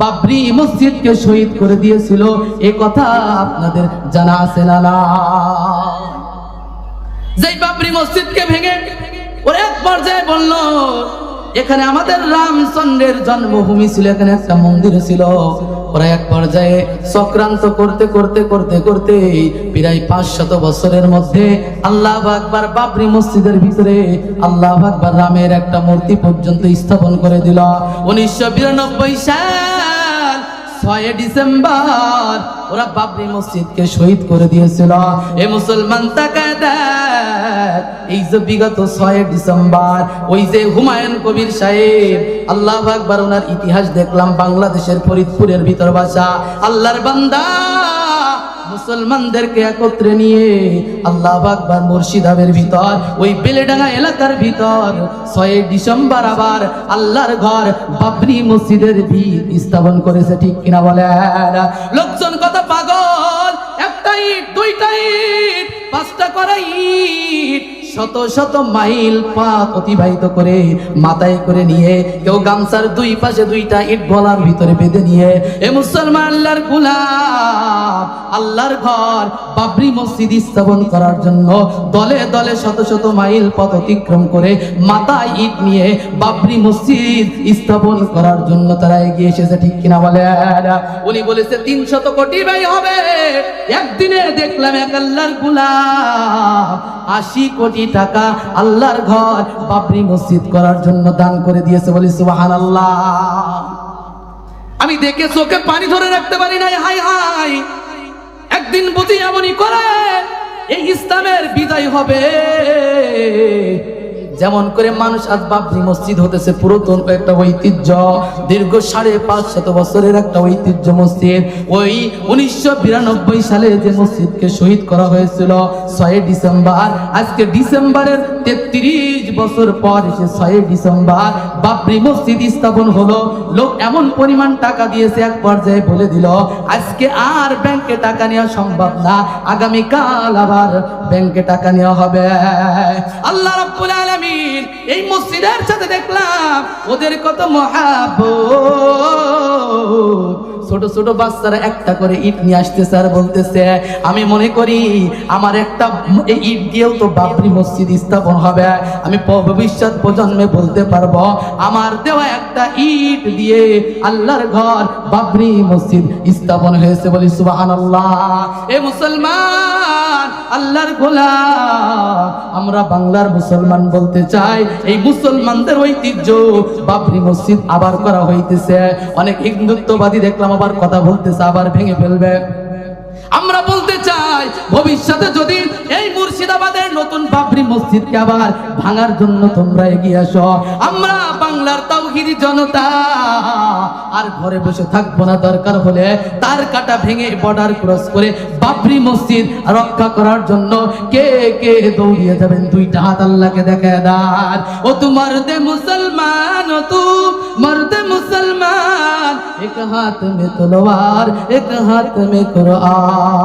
বাবরি মসজিদকে শহীদ করে দিয়েছিল। এ কথা আপনাদের জানা আছে না যেই বাবরি মসজিদকে ভেঙে ওর এক পর্যায়ে বলল এখানে আমাদের রামচন্দ্রের জন্মভূমি ছিল, এখানে একটা মন্দির ছিল। ওরা এক পর্যায়ে করতে করতে করতে করতে প্রায় পাঁচ শত বছরের মধ্যে আল্লাহ আকবার বাবরি মসজিদের ভিতরে আল্লাহ আকবার রামের একটা মূর্তি পর্যন্ত স্থাপন করে দিল। উনিশশো বিরানব্বই সাল ছয় ডিসেম্বর, ওরা বাবরি মসজিদকে শহীদ করে দিয়েছিল। এ মুসলমান এই যে বিগত ছয় ডিসেম্বর, ওই যে হুমায়ুন কবির সাহেব, আল্লাহ আকবার, ওনার ইতিহাস দেখলাম বাংলাদেশের ফরিদপুরের ভিতর বাসা। আল্লাহর বান্দা মুসলমানদেরকে একত্রে নিয়ে আল্লাহ আকবর মুর্শিদাবের ভিতর, ওই বেলেডাঙ্গা এলাকার ভিতর ছয় ডিসেম্বর আবার আল্লাহর ঘর বাবরি মসজিদের ভিত স্থাপন করেছে, ঠিক কিনা বলে লোকজন কথা পাগল? একটা ইট দুইটা ইট পাঁচটা করে ইট শত শত মাইল পথ অতিবাহিত করে মাথায় করে নিয়ে কেউ গামছার দুই পাশে দুইটা ইট গলার ভিতরে বেঁধে নিয়ে, এ মুসলমান আল্লাহর গুলাম, আল্লাহর ঘর বাবরি মসজিদ স্থাপন করার জন্য দলে দলে শত শত মাইল পথ অতিক্রম করে মাথায় ইট নিয়ে বাবরি মসজিদ স্থাপন করার জন্য তারা এগিয়ে এসেছে। ঠিক কিনা বলে? উনি বলেছে, তিন শত কোটি ব্যয় হবে। একদিনে দেখলাম এক আল্লাহর গুলাম, আশি কোটি টাকা আল্লাহর ঘর বাবরি মসজিদ করার জন্য দান করে দিয়েছে বলি সুবাহান আল্লাহ আমি দেখে চোখে পানি ধরে রাখতে পারি নাই, হাই হাই। একদিন বুঝি এমনই করে, এই ইসলামের বিদায় হবে। যেমন করে মানুষ আজ বাবরি মসজিদ হতেছে, পুরাতন একটা ঐতিহ্য। দীর্ঘ সাড়ে পাঁচ শত বছরের একটা ঐতিহ্য মসজিদ। ওই উনিশশো বিরানব্বই সালে যে মসজিদকে শহীদ করা হয়েছিল, ছয় ডিসেম্বর। আজকে ডিসেম্বরের তেত্রিশ বছর পর এসে ছয় ডিসেম্বর বাবরি মসজিদ স্থাপন হলো। লোক এমন পরিমাণ টাকা দিয়েছে, এক পর্যায়ে বলে দিল, আজকে আর ব্যাংকে টাকা নেওয়া সম্ভব না, আগামীকাল আবার ব্যাংকে টাকা নেওয়া হবে। আল্লাহ রাব্বুল আলামিন এই মসজিদের সাথে দেখলাম ওদের কত মহাব্বত। ছোট ছোট বাচ্চারা একটা করে ইট নিয়ে আসতেছে আর বলতেছে, আমি মনে করি আমার একটা ইট দিয়েও তো বাবরি মসজিদ স্থাপন হবে। আমি ভবিষ্যৎ প্রজন্মে বলতে পারব, আমার দেওয়া একটা ইট দিয়ে আল্লাহর ঘর বাবরি মসজিদ স্থাপন হয়েছে বলি আল্লাহ এ মুসলমান আল্লাহর গোলাম। আমরা বাংলার মুসলমান বলতে চাই, এই মুসলমানদের ঐতিহ্য বাবরি মসজিদ আবার করা হইতেছে। অনেক হিন্দুত্ববাদী দেখলাম আবার কথা বলতেছে, আবার ভেঙে ফেলবে। আমরা বলতে চাই, ভবিষ্যতে যদি এই মুর্শিদাবাদের নতুন বাবরি মসজিদকে আবার ভাঙার জন্য তোমরা এগিয়ে আসো। আমরা বাংলার তাওহিদি জনতা। আর ঘরে বসে থাকব না, দরকার হলে তার কাটা ভেঙে বর্ডার ক্রস করে বাবরি মসজিদ রক্ষা করার জন্য কে কে দৌড়িয়ে যাবেন? দুইটা হাত আল্লাহকে দেখে দার ও তোমার দে মুসলমান, ও তু মর্দে মুসলমান। এক হাত মে তলোয়ার, এক হাত মে কুরআন।